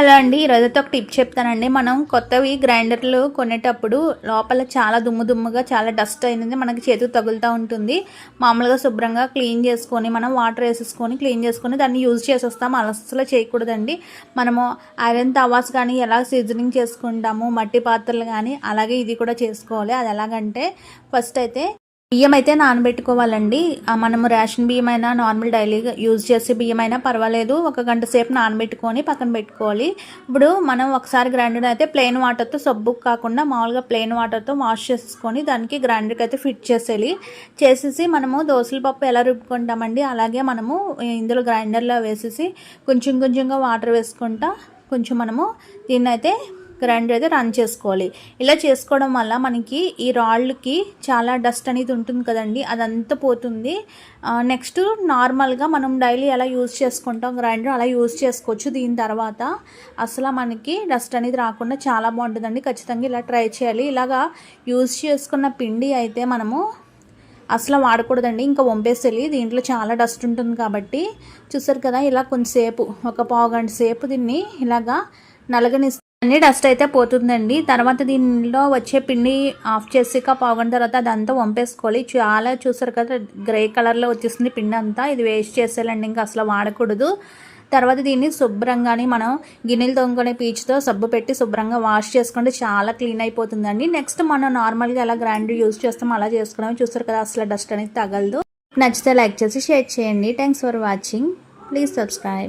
Hello అండి ఈరోజైతే ఒక టిప్ చెప్తానండి. మనం కొత్తవి గ్రైండర్లు కొనేటప్పుడు లోపల చాలా దుమ్ము దుమ్ముగా చాలా డస్ట్ అయినది మనకి చేతికి తగులుతూ ఉంటుంది. మామూలుగా శుభ్రంగా క్లీన్ చేసుకొని మనం వాటర్ వేసేసుకొని క్లీన్ చేసుకొని దాన్ని యూజ్ చేసేస్తాం. అలసలు చేయకూడదండి. మనము ఐరన్ తవాస్ కానీ ఎలా సీజనింగ్ చేసుకుంటాము మట్టి పాత్రలు కానీ అలాగే ఇది కూడా చేసుకోవాలి. అది ఎలాగంటే ఫస్ట్ అయితే బియ్యం అయితే నానబెట్టుకోవాలండి. మనము రేషన్ బియ్యం అయినా నార్మల్ డైలీ యూజ్ చేసే బియ్యం అయినా పర్వాలేదు. ఒక గంట సేపు నానబెట్టుకొని పక్కన పెట్టుకోవాలి. ఇప్పుడు మనం ఒకసారి గ్రైండర్ అయితే ప్లెయిన్ వాటర్తో సబ్బు కాకుండా మామూలుగా ప్లెయిన్ వాటర్తో వాష్ చేసుకొని దానికి గ్రైండర్కి అయితే ఫిట్ చేసేయాలి. చేసేసి మనము దోసల పప్పు ఎలా రుబ్బుకుంటామండి? అలాగే మనము ఇందులో గ్రైండర్లో వేసేసి కొంచెం కొంచెంగా వాటర్ వేసుకుంటా కొంచెం మనము దీన్ని అయితే గ్రైండర్ అయితే రన్ చేసుకోవాలి. ఇలా చేసుకోవడం వల్ల మనకి ఈ రాళ్ళకి చాలా డస్ట్ అనేది ఉంటుంది కదండి. అదంతా పోతుంది. నెక్స్ట్ నార్మల్గా మనం డైలీ ఎలా యూజ్ చేసుకుంటాం గ్రైండర్ అలా యూజ్ చేసుకోవచ్చు. దీని తర్వాత అసలు మనకి డస్ట్ అనేది రాకుండా చాలా బాగుంటుందండి. ఖచ్చితంగా ఇలా ట్రై చేయాలి. ఇలాగా యూజ్ చేసుకున్న పిండి అయితే మనము అసలు వాడకూడదండి. ఇంకా వంపేసేయాలి. దీంట్లో చాలా డస్ట్ ఉంటుంది కాబట్టి. చూసారు కదా ఇలా కొంతసేపు ఒక పావు గంట సేపు దీన్ని ఇలాగా నలగనిస్తే అన్ని డస్ట్ అయితే పోతుందండి. తర్వాత దీనిలో వచ్చే పిండి ఆఫ్ చేసి పావుగంట తర్వాత అదంతా వంపేసుకోవాలి. చాలా చూసారు కదా గ్రే కలర్లో వచ్చేసింది పిండి అంతా. ఇది వేస్ట్ చేసేయాలండి ఇంకా అసలు వాడకూడదు. తర్వాత దీన్ని శుభ్రంగానే మనం గిన్నెలు తోముకునే పీచుతో సబ్బు పెట్టి శుభ్రంగా వాష్ చేసుకుంటే చాలా క్లీన్ అయిపోతుందండి. నెక్స్ట్ మనం నార్మల్గా ఎలా గ్రైండర్ యూజ్ చేస్తాం అలా చేసుకోవడం. చూస్తారు కదా అసలు డస్ట్ అనేది తగలదు. నచ్చితే లైక్ చేసి షేర్ చేయండి. Thanks for watching please subscribe